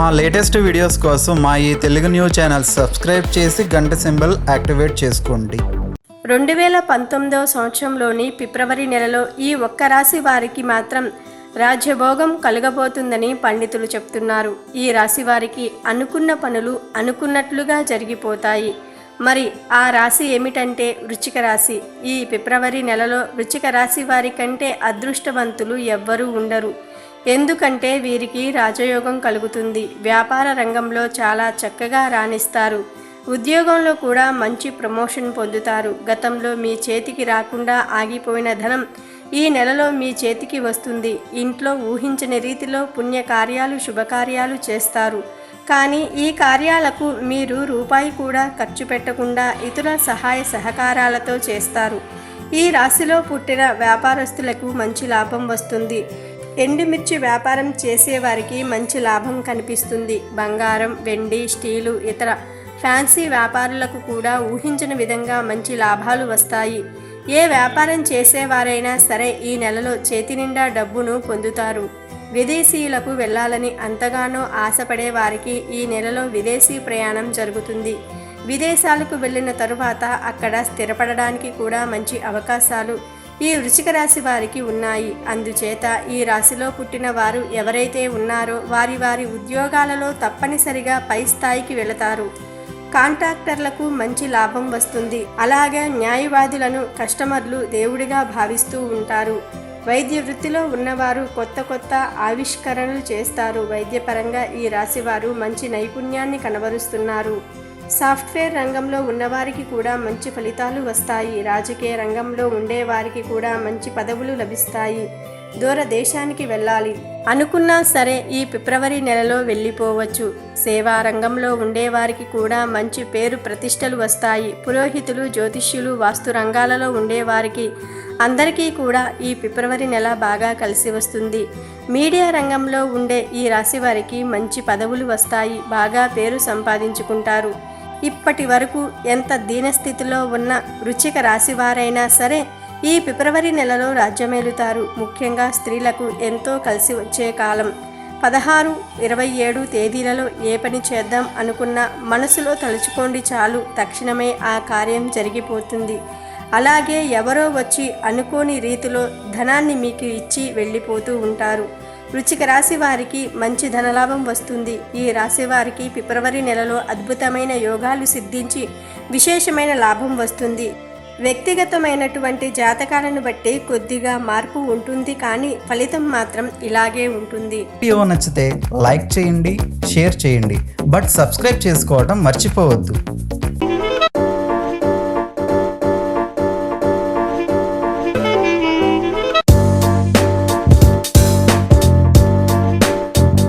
మా latest videos కోసం మా ఈ తెలుగు న్యూస్ ఛానల్ సబ్స్క్రైబ్ చేసి గంట సింబల్ యాక్టివేట్ చేసుకోండి. రెండు వేల పంతొమ్మిదవ సంవత్సరంలోని ఫిబ్రవరి నెలలో ఈ ఒక్క రాశి వారికి మాత్రం రాజ్యభోగం కలగబోతుందని పండితులు చెప్తున్నారు. ఈ రాశి వారికి అనుకున్న పనులు అనుకున్నట్లుగా జరిగిపోతాయి. మరి ఆ రాశి ఏమిటంటే వృచ్చిక రాశి. ఈ ఫిబ్రవరి నెలలో వృచ్చిక రాశి వారి కంటే అదృష్టవంతులు ఎవ్వరూ ఉండరు. ఎందుకంటే వీరికి రాజయోగం కలుగుతుంది. వ్యాపార రంగంలో చాలా చక్కగా రాణిస్తారు. ఉద్యోగంలో కూడా మంచి ప్రమోషన్ పొందుతారు. గతంలో మీ చేతికి రాకుండా ఆగిపోయిన ధనం ఈ నెలలో మీ చేతికి వస్తుంది. ఇంట్లో ఊహించని రీతిలో పుణ్యకార్యాలు శుభకార్యాలు చేస్తారు. కానీ ఈ కార్యాలకు మీరు రూపాయి కూడా ఖర్చు పెట్టకుండా ఇతరుల సహాయ సహకారాలతో చేస్తారు. ఈ రాశిలో పుట్టిన వ్యాపారస్తులకు మంచి లాభం వస్తుంది. ఎండుమిర్చి వ్యాపారం చేసేవారికి మంచి లాభం కనిపిస్తుంది. బంగారం వెండి స్టీలు ఇతర ఫ్యాన్సీ వ్యాపారులకు కూడా ఊహించిన విధంగా మంచి లాభాలు వస్తాయి. ఏ వ్యాపారం చేసేవారైనా సరే ఈ నెలలో చేతి నిండా డబ్బును పొందుతారు. విదేశీయులకు వెళ్ళాలని అంతగానో ఆశపడే వారికి ఈ నెలలో విదేశీ ప్రయాణం జరుగుతుంది. విదేశాలకు వెళ్ళిన తరువాత అక్కడ స్థిరపడడానికి కూడా మంచి అవకాశాలు ఈ వృశ్చిక రాశి వారికి ఉన్నాయి. అందుచేత ఈ రాశిలో పుట్టిన వారు ఎవరైతే ఉన్నారో వారి వారి ఉద్యోగాలలో తప్పనిసరిగా పై స్థాయికి వెళతారు. కాంట్రాక్టర్లకు మంచి లాభం వస్తుంది. అలాగే న్యాయవాదులను కస్టమర్లు దేవుడిగా భావిస్తూ ఉంటారు. వైద్య వృత్తిలో ఉన్నవారు కొత్త కొత్త ఆవిష్కరణలు చేస్తారు. వైద్యపరంగా ఈ రాశివారు మంచి నైపుణ్యాన్ని కనబరుస్తున్నారు. సాఫ్ట్వేర్ రంగంలో ఉన్నవారికి కూడా మంచి ఫలితాలు వస్తాయి. రాజకీయ రంగంలో ఉండేవారికి కూడా మంచి పదవులు లభిస్తాయి. దూర దేశానికి వెళ్ళాలి. అనుకున్నా సరే ఈ ఫిబ్రవరి నెలలో వెళ్ళిపోవచ్చు. సేవా రంగంలో ఉండేవారికి కూడా మంచి పేరు ప్రతిష్టలు వస్తాయి. పురోహితులు జ్యోతిష్యులు వాస్తు రంగాలలో ఉండేవారికి అందరికీ కూడా ఈ ఫిబ్రవరి నెల బాగా కలిసి వస్తుంది. మీడియా రంగంలో ఉండే ఈ రాశి వారికి మంచి పదవులు వస్తాయి. బాగా పేరు సంపాదించుకుంటారు. ఇప్పటి వరకు ఎంత దీనస్థితిలో ఉన్న వృచ్చిక రాశి వారైనా సరే ఈ ఫిబ్రవరి నెలలో రాజ్యమేలుతారు. ముఖ్యంగా స్త్రీలకు ఎంతో కలిసి వచ్చే కాలం. పదహారు ఇరవై ఏడు తేదీలలో ఏ పని చేద్దాం అనుకున్నా మనసులో తలుచుకోండి చాలు తక్షణమే ఆ కార్యం జరిగిపోతుంది. అలాగే ఎవరో వచ్చి అనుకోని రీతిలో ధనాన్ని మీకు ఇచ్చి వెళ్ళిపోతూ ఉంటారు. వృచ్చిక రాశి వారికి మంచి ధనలాభం వస్తుంది. ఈ రాశి వారికి ఫిబ్రవరి నెలలో అద్భుతమైన యోగాలు సిద్ధించి విశేషమైన లాభం వస్తుంది. వ్యక్తిగతమైనటువంటి జాతకాలను బట్టి కొద్దిగా మార్పు ఉంటుంది కానీ ఫలితం మాత్రం ఇలాగే ఉంటుంది. వీడియో నచ్చితే లైక్ చేయండి షేర్ చేయండి. బట్ సబ్స్క్రైబ్ చేసుకోవడం మర్చిపోవద్దు.